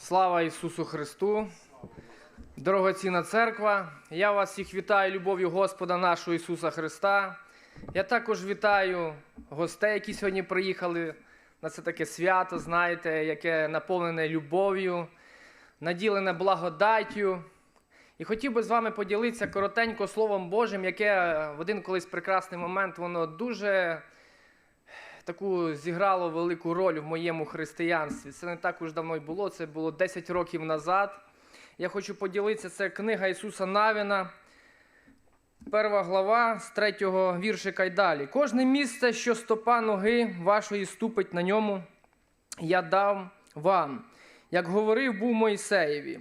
Слава Ісусу Христу! Дорогоцінна церква! Я вас всіх вітаю любов'ю Господа нашого Ісуса Христа. Я також вітаю гостей, які сьогодні приїхали на це таке свято, знаєте, яке наповнене любов'ю, наділене благодаттю. І хотів би з вами поділитися коротенько Словом Божим, яке в один колись прекрасний момент воно дуже таку зіграло велику роль в моєму християнстві. Це не так уж давно й було, це було 10 років назад. Я хочу поділитися, це книга Ісуса Навіна, перша глава з третього віршика й далі. Кожне місце, що стопа ноги вашої ступить на ньому, я дав вам, як говорив був Мойсеєві.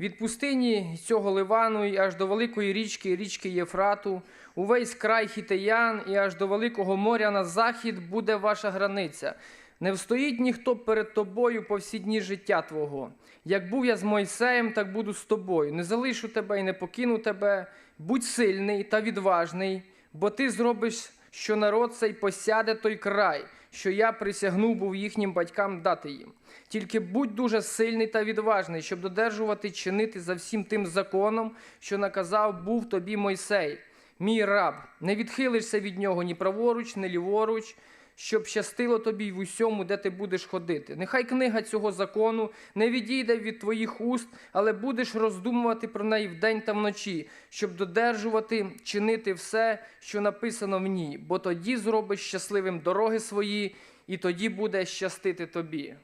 Від пустині цього Ливану і аж до великої річки, річки Єфрату, увесь край хітеян і аж до великого моря на захід буде ваша границя. Не встоїть ніхто перед тобою по всі дні життя твого. Як був я з Мойсеєм, так буду з тобою. Не залишу тебе і не покину тебе. Будь сильний та відважний, бо ти зробиш, що народ цей посяде той край, що я присягнув був їхнім батькам дати їм. Тільки будь дуже сильний та відважний, щоб додержувати чинити за всім тим законом, що наказав був тобі Мойсей, мій раб. Не відхилишся від нього ні праворуч, ні ліворуч, щоб щастило тобі в усьому, де ти будеш ходити. Нехай книга цього закону не відійде від твоїх уст, але будеш роздумувати про неї вдень та вночі, щоб додержувати, чинити все, що написано в ній, бо тоді зробиш щасливим дороги свої, і тоді буде щастити тобі.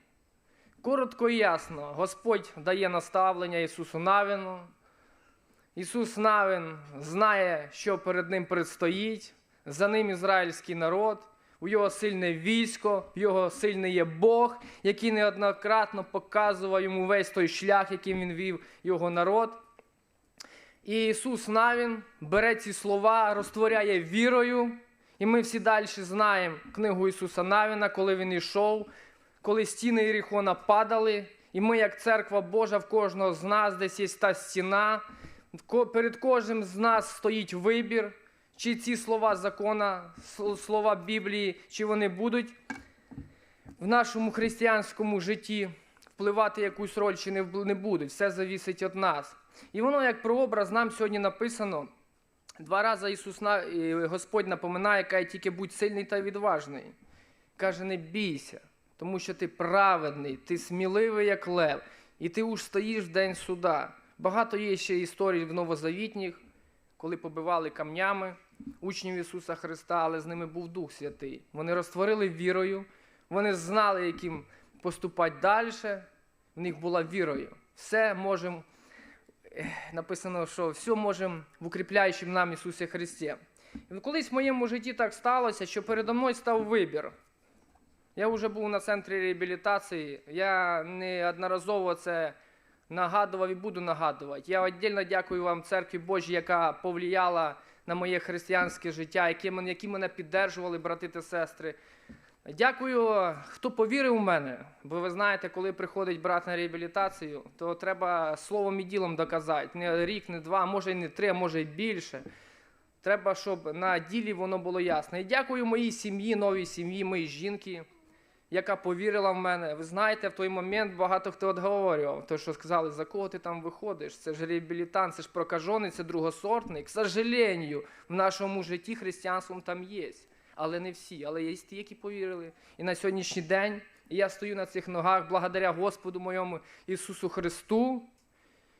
Коротко і ясно, Господь дає наставлення Ісусу Навіну. Ісус Навин знає, що перед ним предстоїть, за ним ізраїльський народ, у його сильне військо, в його сильний є Бог, який неоднократно показував йому весь той шлях, яким він вів його народ. І Ісус Навін бере ці слова, розтворяє вірою. І ми всі далі знаємо книгу Ісуса Навіна, коли він йшов, коли стіни Ірихона падали, і ми, як церква Божа, в кожного з нас десь є та стіна. Перед кожним з нас стоїть вибір, чи ці слова закона, слова Біблії, чи вони будуть в нашому християнському житті впливати якусь роль, чи не будуть. Все завісить від нас. І воно, як прообраз, нам сьогодні написано. Два рази Ісус Господь напоминає, каже, тільки будь сильний та відважний. Каже, не бійся, тому що ти праведний, ти сміливий, як лев, і ти уж стоїш в день суда. Багато є ще історій в новозавітніх, коли побивали камнями учнів Ісуса Христа, але з ними був Дух Святий. Вони розтворили вірою, вони знали, яким поступати далі. В них була вірою. Все можемо написано, що все можемо в укріпляючому нам Ісусі Христі. Колись в моєму житті так сталося, що передо мною став вибір. Я вже був на центрі реабілітації, я неодноразово це нагадував і буду нагадувати. Я віддільно дякую вам, церкві Божій, яка повлияла на моє християнське життя, які мене, які мене піддержували, брати та сестри. Дякую, хто повірив у мене. Бо ви знаєте, коли приходить брат на реабілітацію, то треба словом і ділом доказати. Не рік, не два, може і не три, а може і більше. Треба, щоб на ділі воно було ясно. І дякую моїй сім'ї, новій сім'ї, моїй жінки, яка повірила в мене. Ви знаєте, в той момент багато хто отговорював, то, що сказали, за кого ти там виходиш? Це ж реабілітант, це ж прокажений, це другосортний. К сожалению, в нашому житті християнством там є. Але не всі, але є ті, які повірили. І на сьогоднішній день я стою на цих ногах благодаря Господу моєму Ісусу Христу.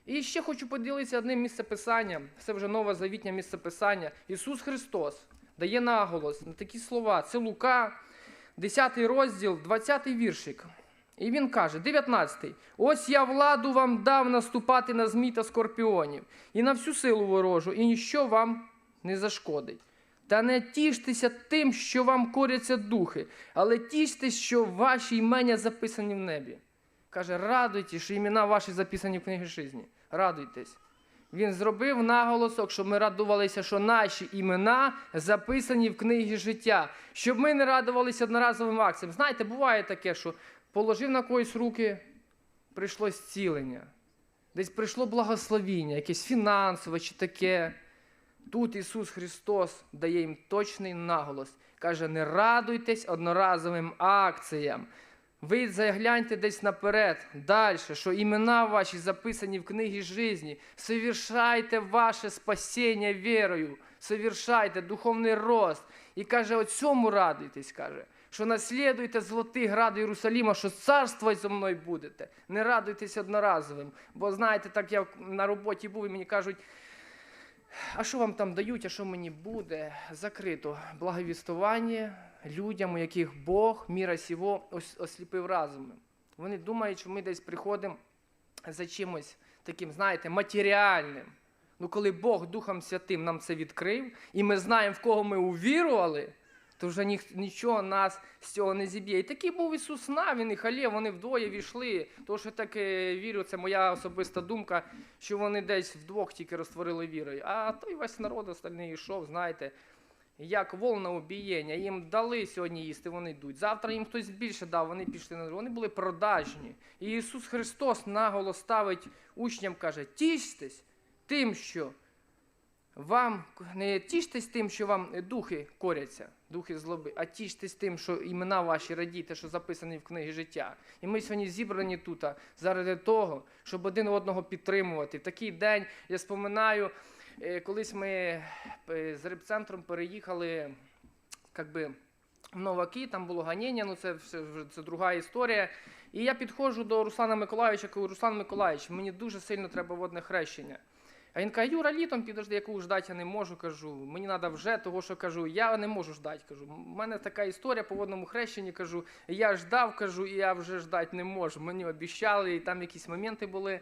І ще хочу поділитися одним місцеписанням. Це вже нове завітнє місцеписання. Ісус Христос дає наголос на такі слова. Це Лука, 10 розділ, 20 віршик. І він каже, 19. -й. Ось я владу вам дав наступати на змій та скорпіонів, і на всю силу ворожу, і ніщо вам не зашкодить. Та не тіштеся тим, що вам коряться духи, але тіштесь, що ваші імення записані в небі. Каже, радуйтесь, що імена ваші записані в книгі житті. Радуйтесь. Він зробив наголосок, щоб ми радувалися, що наші імена записані в книгі життя, щоб ми не радувалися одноразовим акціям. Знаєте, буває таке, що положив на когось руки, прийшло зцілення, десь прийшло благословіння, якесь фінансове чи таке. Тут Ісус Христос дає їм точний наголос. Каже, не радуйтесь одноразовим акціям. Ви загляньте десь наперед, далі, що імена ваші записані в книгі житті. Совершайте ваше спасіння вірою, совершайте духовний рост. І каже, о цьому радуйтесь, каже, що наслідуйте золотий град Єрусаліма, що царство зо мною будете. Не радуйтесь одноразовим. Бо знаєте, так я на роботі був і мені кажуть, а що вам там дають, а що мені буде? Закрито благовістування людям, у яких Бог міра сього осліпив разумом. Вони думають, що ми десь приходимо за чимось таким, знаєте, матеріальним. Ну, коли Бог Духом Святим нам це відкрив, і ми знаємо, в кого ми увірували, то вже нічого нас з цього не зіб'є. І такий був Ісус Навін і Халє, вони вдвоє війшли. Тому що так вірю, це моя особиста думка, що вони десь вдвох тільки розтворили вірою. А той весь народ остальний йшов, знаєте, як вол на обієння. Їм дали сьогодні їсти, вони йдуть. Завтра їм хтось більше дав, вони пішли на Вони були продажні. І Ісус Христос наголо ставить учням, каже: тіштесь тим, що вам не тіштесь тим, що вам духи коряться, духи злоби, а тіштесь тим, що імена ваші радійте, що записані в книгі життя. І ми сьогодні зібрані тут заради того, щоб один одного підтримувати. В такий день я споминаю, колись ми е, з репцентром переїхали, як би. В Новаки, там було ганіння, ну це все це друга історія. І я підходжу до Руслана Миколаївича, кажу, Руслан Миколаївич, мені дуже сильно треба водне хрещення. А він каже, Юра, літом підожди, яку ждати я не можу, кажу. Мені треба вже того, що кажу, я не можу ждати. Кажу. У мене така історія по водному хрещенні, кажу, я ждав, кажу, і я вже ждати не можу. Мені обіщали, і там якісь моменти були.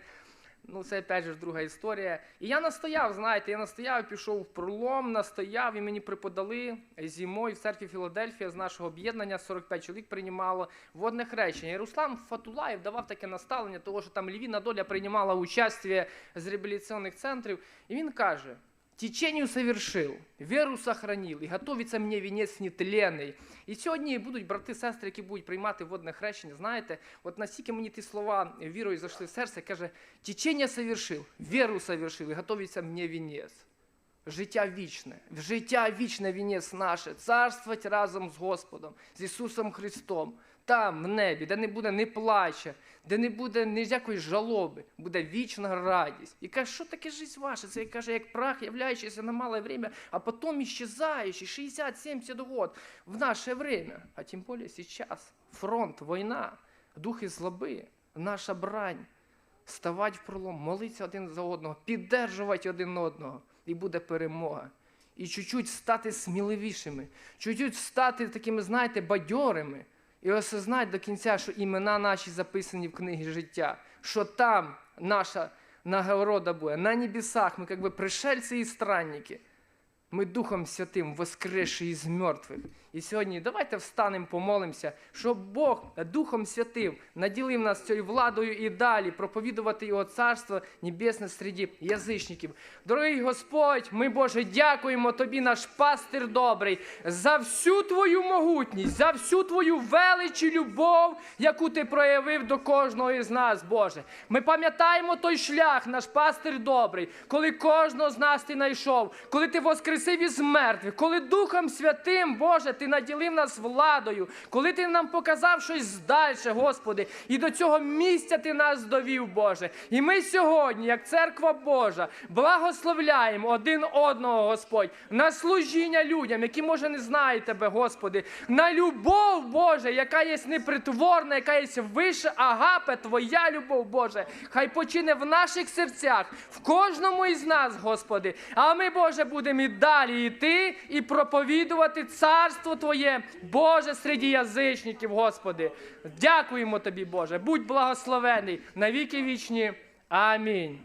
Ну, це опять же друга історія. І я настояв, знаєте, я настояв, пішов в пролом, настояв, і мені преподали зімою в церкві Філадельфія з нашого об'єднання 45 чоловік приймало водне хрещення. І Руслан Фатулаєв давав таке наставлення, того, що там Львівна доля приймала участь з реабілітаційних центрів. І він каже: Течению совершил, віру сохранил, і готовиться мені вінець нетленний. І сьогодні будуть брати, сестри, які будуть приймати водне хрещення. Знаєте, от настільки мені ті слова вірою зайшли в серце, каже, течення совершил, віру совершил, і готовиться мені вінець. Життя вічне, життя вічне вінець наше, царствувати разом з Господом, з Ісусом Христом, там, в небі, де не буде ні плача, де не буде ніякої жалоби, буде вічна радість. І каже, що таке життя ваша? Це каже, як прах, являючийся на мале время, а потом исчезающий 60-70 год в наше время. А тим більше сейчас фронт, війна, духи злоби, наша брань. Ставать в пролом, молитися один за одного, піддержувати один одного, і буде перемога. І чуть-чуть стати сміливішими, чуть-чуть стати такими, знаєте, бадьорими, і осознать до кінця, що імена наші записані в книгі життя, що там наша нагорода буде, на небесах, ми як би пришельці і странники. Ми Духом Святим воскресши із мертвих. І сьогодні давайте встанемо, помолимося, щоб Бог Духом Святим наділив нас цією владою і далі проповідувати Його царство небесне серед язичників. Дорогий Господь, ми, Боже, дякуємо Тобі, наш пастир добрий, за всю Твою могутність, за всю Твою велич і любов, яку Ти проявив до кожного із нас, Боже. Ми пам'ятаємо той шлях, наш пастир добрий, коли кожного з нас ти знайшов, коли ти воскресив із мертвих, коли Духом Святим, Боже, ти наділив нас владою, коли ти нам показав щось далі, Господи, і до цього місця ти нас довів, Боже. І ми сьогодні, як церква Божа, благословляємо один одного, Господь, на служіння людям, які, може, не знають Тебе, Господи, на любов, Боже, яка є непритворна, яка є вище агапе, Твоя любов, Боже, хай почине в наших серцях, в кожному із нас, Господи. А ми, Боже, будемо і далі йти і проповідувати царство Твоє, Боже, серед язичників, Господи. Дякуємо Тобі, Боже. Будь благословений на віки вічні. Амінь.